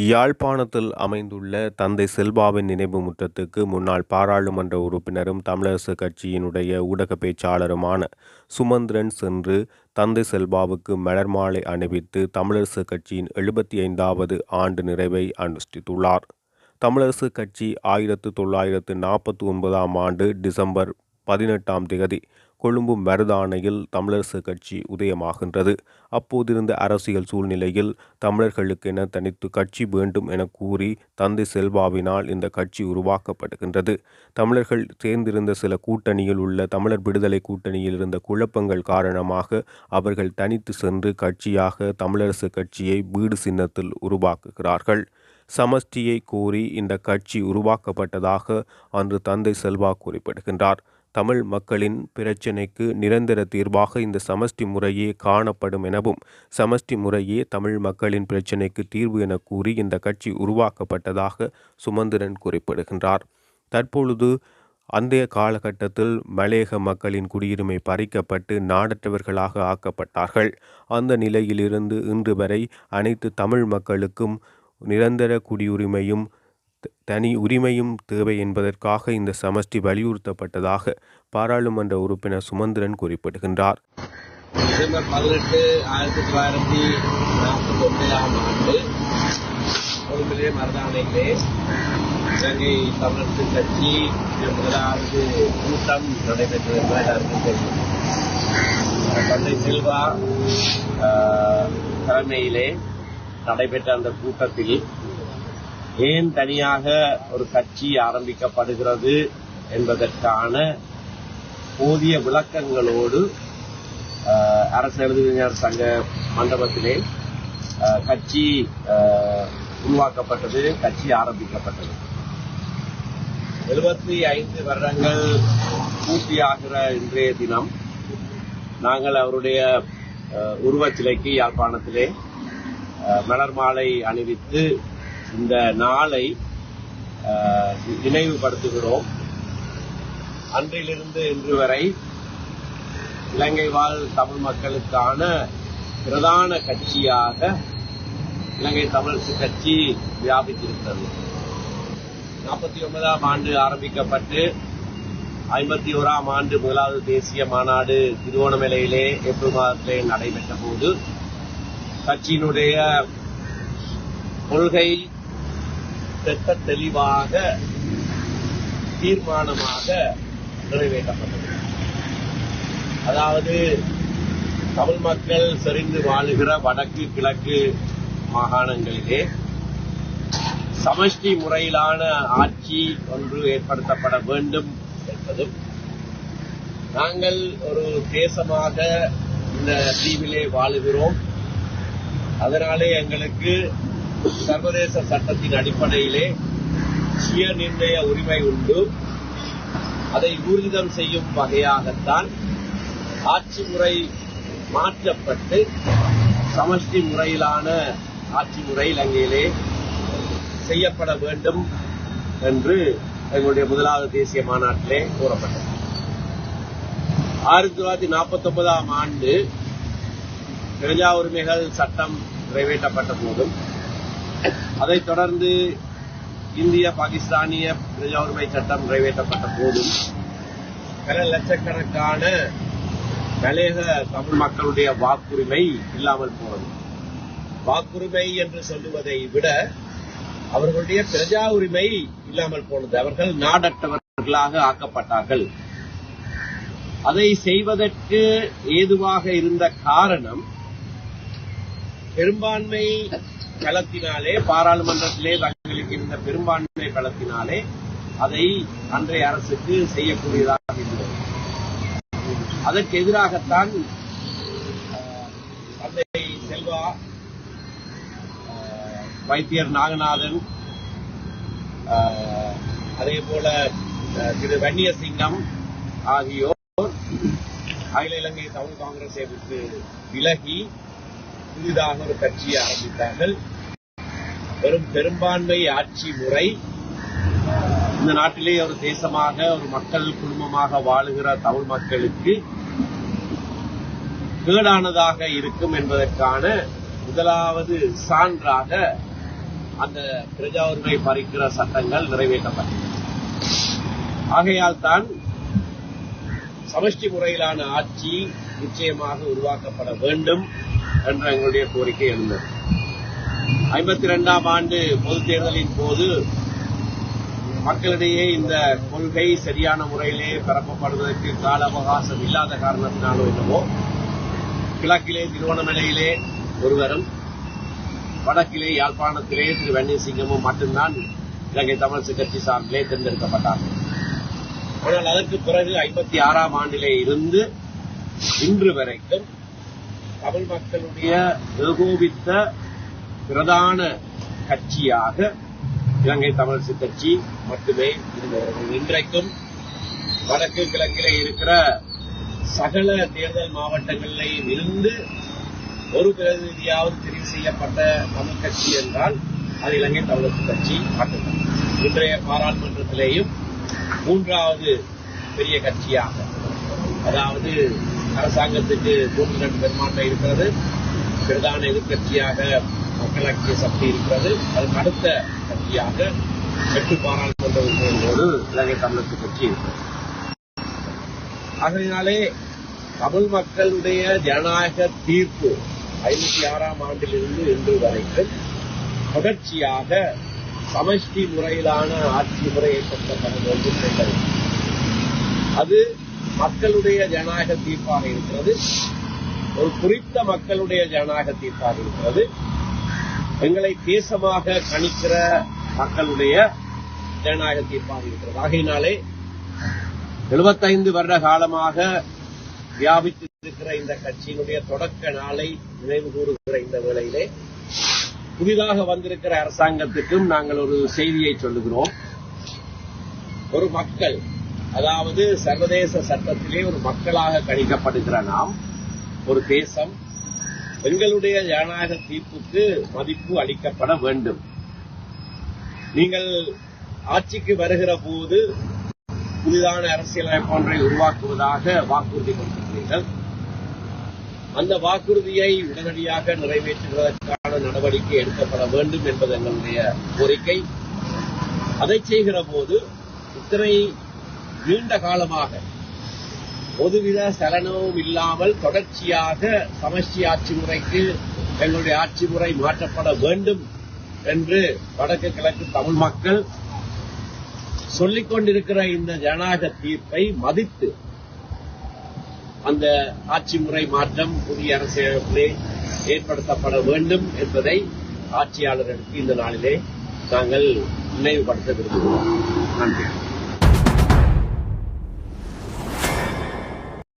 யாழ்ப்பாணத்தில் அமைந்துள்ள தந்தை செல்வாவின் நினைவு முற்றத்துக்கு முன்னாள் பாராளுமன்ற உறுப்பினரும் தமிழரசு கட்சியினுடைய ஊடக பேச்சாளருமான சுமந்திரன் சென்று தந்தை செல்வாவுக்கு மலர் மாலை அணிவித்து தமிழரசு கட்சியின் எழுபத்தி ஐந்தாவது ஆண்டு நிறைவை அனுஷ்டித்துள்ளார். தமிழரசு கட்சி ஆயிரத்து தொள்ளாயிரத்து நாற்பத்தி ஒன்பதாம் ஆண்டு டிசம்பர் பதினெட்டாம் திகதி கொழும்பு மருதானையில் தமிழரசு கட்சி உதயமாகின்றது. அப்போதிருந்த அரசியல் சூழ்நிலையில் தமிழர்களுக்கென தனித்து கட்சி வேண்டும் என கூறி தந்தை செல்வாவினால் இந்த கட்சி உருவாக்கப்படுகின்றது. தமிழர்கள் சேர்ந்திருந்த சில கூட்டணியில் உள்ள தமிழர் விடுதலை கூட்டணியில் இருந்த குழப்பங்கள் காரணமாக அவர்கள் தனித்து சென்று கட்சியாக தமிழரசு கட்சியை வீடு சின்னத்தில் உருவாக்குகிறார்கள். சமஷ்டியை கோரி இந்த கட்சி உருவாக்கப்பட்டதாக அன்று தந்தை செல்வா குறிப்பிடுகின்றார். தமிழ் மக்களின் பிரச்சினைக்கு நிரந்தர தீர்வாக இந்த சமஷ்டி முறையே காணப்படும் எனவும் சமஷ்டி முறையே தமிழ் மக்களின் பிரச்சினைக்கு தீர்வு என கூறி இந்த கட்சி உருவாக்கப்பட்டதாக சுமந்திரன் குறிப்பிடுகின்றார். தற்பொழுது அந்தைய காலகட்டத்தில் மலையக மக்களின் குடியுரிமை பறிக்கப்பட்டு நாடற்றவர்களாக ஆக்கப்பட்டார்கள். அந்த நிலையிலிருந்து இன்று வரை அனைத்து தமிழ் மக்களுக்கும் நிரந்தர குடியுரிமையும் தனி உரிமையும் தேவை என்பதற்காக இந்த சமஷ்டி வலியுறுத்தப்பட்டதாக பாராளுமன்ற உறுப்பினர் சுமந்திரன் குறிப்பிடுகின்றார். டிசம்பர் பதினெட்டு ஆயிரத்தி தொள்ளாயிரத்தி நாற்பத்தி ஒன்பதாம் ஆண்டு கொழும்பிலே மருதானையிலே இலங்கை தமிழரசு கட்சி முதலாவது கூட்டம் நடைபெற்றது என்பது எல்லாருக்கும் தெரியும் தந்தை செல்வா தலைமையிலே நடைபெற்ற அந்த கூட்டத்தில் ஏன் தனியாக ஒரு கட்சி ஆரம்பிக்கப்படுகிறது என்பதற்கான போதிய விளக்கங்களோடு அரசு எழுதுவிஞர் சங்க மண்டபத்திலே கட்சி உருவாக்கப்பட்டது கட்சி ஆரம்பிக்கப்பட்டது. எழுபத்தி ஐந்து வருடங்கள் பூர்த்தியாகிற இன்றைய தினம் நாங்கள் அவருடைய உருவச்சிலைக்கு யாழ்ப்பாணத்திலே மலர் மாலை அணிவித்து இந்த நாளை நினைவுபடுத்துகிறோம். அன்றிலிருந்து இன்று வரை இலங்கை வாழ் தமிழ் மக்களுக்கான பிரதான கட்சியாக இலங்கை தமிழரசு கட்சி வியாபித்திருக்கிறது. நாற்பத்தி ஒன்பதாம் ஆண்டு ஆரம்பிக்கப்பட்டு ஐம்பத்தி ஓராம் ஆண்டு முதலாவது தேசிய மாநாடு திருவோணமலையிலே ஏப்ரல் மாதத்திலே நடைபெற்ற போது கட்சியினுடைய கொள்கை திட்ட தெளிவாக தீர்மானமாக நிறைவேற்றப்பட்டது. அதாவது தமிழ் மக்கள் செறிந்து வாழுகிற வடக்கு கிழக்கு மாகாணங்களிலே சமஷ்டி முறையிலான ஆட்சி ஒன்று ஏற்படுத்தப்பட வேண்டும் என்பதும் நாங்கள் ஒரு தேசமாக இந்த தீவிலே வாழுகிறோம். அதனாலே எங்களுக்கு சர்வதேச சட்டத்தின் அடிப்படையிலே சுய நிர்ணய உரிமை உண்டு. அதை ஊர்ஜிதம் செய்யும் வகையாகத்தான் ஆட்சி முறை மாற்றப்பட்டு சமஷ்டி முறையிலான ஆட்சி முறை இலங்கையிலே செய்யப்பட வேண்டும் என்று எங்களுடைய முதலாவது தேசிய மாநாட்டிலே கூறப்பட்டது. ஆயிரத்தி தொள்ளாயிரத்தி நாற்பத்தி ஒன்பதாம் ஆண்டு பிரஜா உரிமைகள் சட்டம் நிறைவேற்றப்பட்ட போதும் அதைத் தொடர்ந்து இந்திய பாகிஸ்தானிய பிரஜாவுரிமை சட்டம் நிறைவேற்றப்பட்ட போதும் பல லட்சக்கணக்கான மலையக தமிழ் மக்களுடைய வாக்குரிமை இல்லாமல் போனது. வாக்குரிமை என்று சொல்லுவதை விட அவர்களுடைய பிரஜா உரிமை இல்லாமல் போனது. அவர்கள் நாடற்றவர்களாக ஆக்கப்பட்டார்கள். அதை செய்வதற்கு ஏதுவாக இருந்த காரணம் பெரும்பான்மை பலத்தினாலே பாராளுமன்றத்திலே தங்களுக்கு இருந்த பெரும்பான்மை பலத்தினாலே அதை அன்றைய அரசுக்கு செய்யக்கூடியதாக இருந்தது. அதற்கு எதிராகத்தான் தந்தை செல்வா வைத்தியர் நாகநாதன் அஹ், அதே போல அஹ், திரு வன்னியசிங்கம் ஆகியோர் அகில இலங்கை தமிழ் காங்கிரஸை விட்டு விலகி புதிதாக ஒரு கட்சியை ஆரம்பித்தார்கள். வெறும் பெரும்பான்மை ஆட்சி முறை. இந்த நாட்டிலே ஒரு தேசமாக ஒரு மக்கள் குடும்பமாக வாழுகிற தமிழ் மக்களுக்கு கேடானதாக இருக்கும் என்பதற்கான முதலாவது சான்றாக அந்த பிரஜா உரிமை பறிக்கிற சட்டங்கள் நிறைவேற்றப்பட்டன. ஆகையால் தான் சமஷ்டி முறையிலான ஆட்சி நிச்சயமாக உருவாக்கப்பட வேண்டும். என்ற எங்களுடைய கோரிக்கை எழுந்தது. ஐம்பத்தி இரண்டாம் ஆண்டு பொதுத் தேர்தலின் போது மக்களிடையே இந்த கொள்கை சரியான முறையிலே பரப்பப்படுவதற்கு கால அவகாசம் இல்லாத காரணத்தினாலோ என்னவோ கிழக்கிலே திருவண்ணாமலையிலே ஒருவரும் வடக்கிலே யாழ்ப்பாணத்திலே திரு வன்னியசிங்கமும் மட்டும்தான் இலங்கை தமிழ் கட்சி சார்பிலே தேர்ந்தெடுக்கப்பட்டார்கள் ஆனால் அதற்கு பிறகு ஐம்பத்தி ஆறாம் ஆண்டிலே இருந்து இன்று வரைக்கும் தமிழ் மக்களுடைய ஏகோபித்த பிரதான கட்சியாக இலங்கை தமிழரசு கட்சி மட்டுமே இருந்தவர்கள். இன்றைக்கும் வடக்கு கிழக்கிலே இருக்கிற சகல தேர்தல் மாவட்டங்களிலேயும் இருந்து ஒரு பிரதிநிதியாவது தெரிவு செய்யப்பட்ட தமிழ் கட்சி என்றால் அது இலங்கை தமிழரசு கட்சி மட்டும்தான். இன்றைய பாராளுமன்றத்திலேயும் மூன்றாவது பெரிய கட்சியாக அதாவது அரசாங்கத்துக்கு கூடுதல் பெரும்பான்மை இருக்கிறது. பிரதான எதிர்கட்சியாக மக்களாட்சி சக்தி இருக்கிறது. அதுக்கு அடுத்த கட்சியாக எட்டு பாராளுமன்ற உறுப்பினர்களோடு இலங்கை தமிழர் கட்சி இருக்கிறது. ஆகையினாலே தமிழ் மக்களுடைய ஜனநாயக தீர்ப்பு ஐம்பத்தி ஆறாம் ஆண்டிலிருந்து இன்று வரைக்கும் தொடர்ச்சியாக சமஷ்டி முறையிலான ஆட்சி முறை கொண்ட வேண்டும் அது மக்களுடைய ஜனநாயக தீர்ப்பாக இருக்கிறது. ஒரு குறித்த மக்களுடைய ஜனநாயக தீர்ப்பாக இருக்கிறது. எங்களை தேசமாக கணிக்கிற மக்களுடைய ஜனநாயக தீர்ப்பாக இருக்கிறது. ஆகையினாலே எழுபத்தைந்து வருட காலமாக வியாபித்திருக்கிற இந்த கட்சியினுடைய தொடக்க நாளை நினைவு கூறுகிற இந்த வேளையிலே புதிதாக வந்திருக்கிற அரசாங்கத்துக்கும் நாங்கள் ஒரு செய்தியை சொல்லுகிறோம். ஒரு மக்கள் அதாவது சர்வதேச சட்டத்திலே ஒரு மக்களாக கணிக்கப்படுகிற நாம் ஒரு தேசம் எங்களுடைய ஜனநாயக தீர்ப்புக்கு மதிப்பு அளிக்கப்பட வேண்டும். நீங்கள் ஆட்சிக்கு வருகிற போது புதிதான அரசியலமைப்பு ஒன்றை உருவாக்குவதாக வாக்குறுதி கொடுத்திருக்கிறீர்கள். அந்த வாக்குறுதியை உடனடியாக நிறைவேற்றுவதற்கான நடவடிக்கை எடுக்கப்பட வேண்டும் என்பது எங்களுடைய கோரிக்கை. அதை செய்கிற போது இத்தனை நீண்ட காலமாக. பொதுவித சலனமும் இல்லாமல் தொடர்ச்சியாக சமஷ்டி ஆட்சி முறைக்கு எங்களுடைய ஆட்சி முறை மாற்றப்பட வேண்டும் என்று வடக்கு கிழக்கு தமிழ் மக்கள் சொல்லிக் கொண்டிருக்கிற இந்த ஜனநாயக தீர்ப்பை மதித்து அந்த ஆட்சி முறை மாற்றம் புதிய அரசியலே ஏற்படுத்தப்பட வேண்டும் என்பதை ஆட்சியாளர்களுக்கு இந்த நாளிலே நாங்கள் நினைவுபடுத்த விரும்புகிறோம். நன்றி.